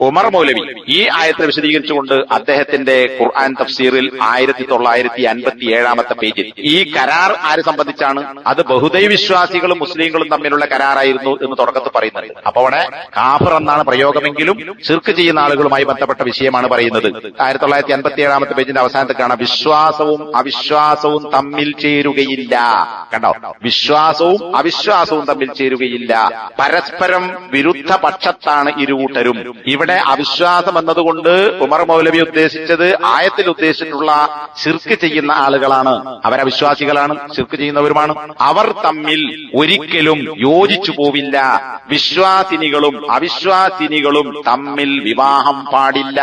ഉമർ മൗലവി ഈ ആയത്തെ വിശദീകരിച്ചുകൊണ്ട് അദ്ദേഹത്തിന്റെ ഖുർആൻ തഫ്സീറിൽ ആയിരത്തി തൊള്ളായിരത്തി അൻപത്തി ഏഴാമത്തെ പേജിൽ ഈ കരാർ ആര് സംബന്ധിച്ചാണ്? അത് ബഹുദൈവ വിശ്വാസികളും മുസ്ലിങ്ങളും തമ്മിലുള്ള കരാറായിരുന്നു എന്ന് തുടക്കത്തിൽ പറയുന്നുണ്ട് അപ്പൊ അവിടെ കാഫർ എന്നാണ് പ്രയോഗമെങ്കിലും ചിർക്ക് ചെയ്യുന്ന ആളുകളുമായി ബന്ധപ്പെട്ട വിഷയമാണ് പറയുന്നത്. ആയിരത്തി തൊള്ളായിരത്തി അൻപത്തി ഏഴാമത്തെ പേജിന്റെ അവസാനത്തിൽ കാണാം വിശ്വാസവും അവിശ്വാസവും തമ്മിൽ ചേരുകയില്ല. കണ്ടോ? വിശ്വാസവും അവിശ്വാസവും തമ്മിൽ ചേരുകയില്ല. പരസ്പരം വിരുദ്ധ പക്ഷത്താണ് ഇരുകൂട്ടരും. ഇവിടെ അവിശ്വാസം എന്നതുകൊണ്ട് ഉമർ മൗലവി ഉദ്ദേശിച്ചത് ആയത്തിൽ ഉദ്ദേശിച്ചിട്ടുള്ള ശിർക്ക് ചെയ്യുന്ന ആളുകളാണ്. അവരവിശ്വാസികളാണ് ശിർക്ക് ചെയ്യുന്നവരുമാണ്. അവർ തമ്മിൽ ഒരിക്കലും യോജിച്ചു പോവില്ല. വിശ്വാസിനികളും അവിശ്വാസിനികളും തമ്മിൽ വിവാഹം പാടില്ല.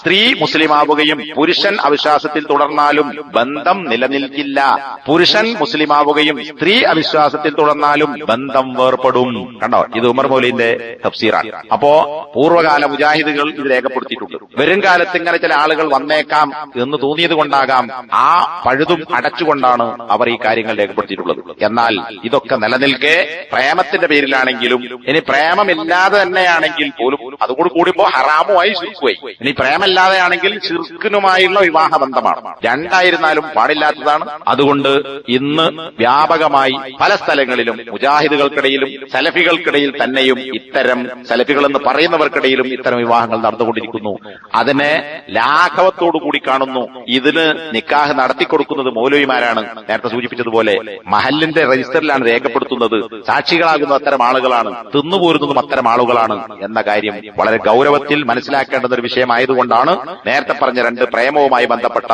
സ്ത്രീ മുസ്ലിമാവുകയും പുരുഷൻ അവിശ്വാസത്തിൽ തുടർന്നാലും ബന്ധം നിലനിൽക്കില്ല. പുരുഷൻ മുസ്ലിമാവുകയും സ്ത്രീ അവിശ്വാസത്തിൽ തുടർന്നാലും ബന്ധം വേർപെടും. കണ്ടോ? ഇത് ഉമർ മൗലിന്റെ തഫ്സീറാണ്. അപ്പോ പൂർവകാല മുജാഹിദുകൾ ഇത് രേഖപ്പെടുത്തിയിട്ടുണ്ട്. വരും കാലത്ത് ഇങ്ങനെ ചില ആളുകൾ വന്നേക്കാം എന്ന് തോന്നിയത് കൊണ്ടാകാം ആ പഴുതും അടച്ചുകൊണ്ടാണ് അവർ ഈ കാര്യങ്ങൾ രേഖപ്പെടുത്തിയിട്ടുള്ളത്. എന്നാൽ ഇതൊക്കെ നിലനിൽക്കെ പ്രേമത്തിന്റെ പേരിലാണെങ്കിലും ഇനി പ്രേമമില്ലാതെ തന്നെയാണെങ്കിൽ പോലും അതുകൂടി കൂടുമ്പോ ഹറാമുമായി ചുരുക്കുമായി ഇനി പ്രേമല്ലാതെയാണെങ്കിൽ ചിർക്കിനുമായുള്ള വിവാഹ ബന്ധമാണ് രണ്ടായിരുന്നാലും പാടില്ലാത്തതാണ്. അതുകൊണ്ട് ഇന്ന് വ്യാപകമായി പല സ്ഥലങ്ങളിലും മുജാഹിദുകൾക്കിടയിലും സലഫികൾക്കിടയിൽ തന്നെയും ഇത്തരം സലഫികൾ എന്ന് പറയുന്നവർക്കിടയിലും ഇത്തരം വിവാഹങ്ങൾ നടന്നുകൊണ്ടിരിക്കുന്നു. അതിനെ ലാഘവത്തോടു കൂടി കാണുന്നു. ഇതിന് നിക്കാഹ് നടത്തിക്കൊടുക്കുന്നത് മൗലവിമാരാണ്. നേരത്തെ സൂചിപ്പിച്ചതുപോലെ മഹലിന്റെ രജിസ്റ്ററിലാണ് രേഖപ്പെടുത്തുന്നത്. സാക്ഷികളാകുന്ന അത്തരം ആളുകളാണ്. തിന്നുപോരുന്നതും അത്തരം ആളുകളാണ് എന്ന കാര്യം വളരെ ഗൗരവത്തിൽ മനസ്സിലാക്കേണ്ടത് ഒരു വിഷയമായതുകൊണ്ടാണ് നേരത്തെ പറഞ്ഞ രണ്ട് പ്രേമവുമായി ബന്ധപ്പെട്ട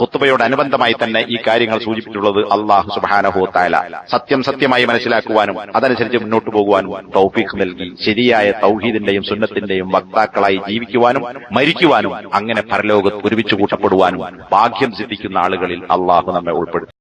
ഹുത്തുബയോടനുബന്ധമായി തന്നെ ഈ കാര്യങ്ങൾ സൂചിപ്പിച്ചിട്ടുള്ളത് അള്ളാഹു സുബാനഹുത്തായ സത്യം സത്യമായി മനസ്സിലാക്കുവാനും അതനുസരിച്ച് മുന്നോട്ട് പോകുവാനും തൗഫീഖ് നൽകി. ശരിയായ തൗഹീദിന്റെയും സുന്നത്തിന്റെയും വക്താക്കളായി ജീവിക്കുവാനും മരിക്കുവാനും അങ്ങനെ പരലോകത്ത് ഒരുമിച്ച് കൂട്ടപ്പെടുവാനും ഭാഗ്യം സിദ്ധിക്കുന്ന ആളുകളിൽ അള്ളാഹു നമ്മെ ഉൾപ്പെടുത്തി.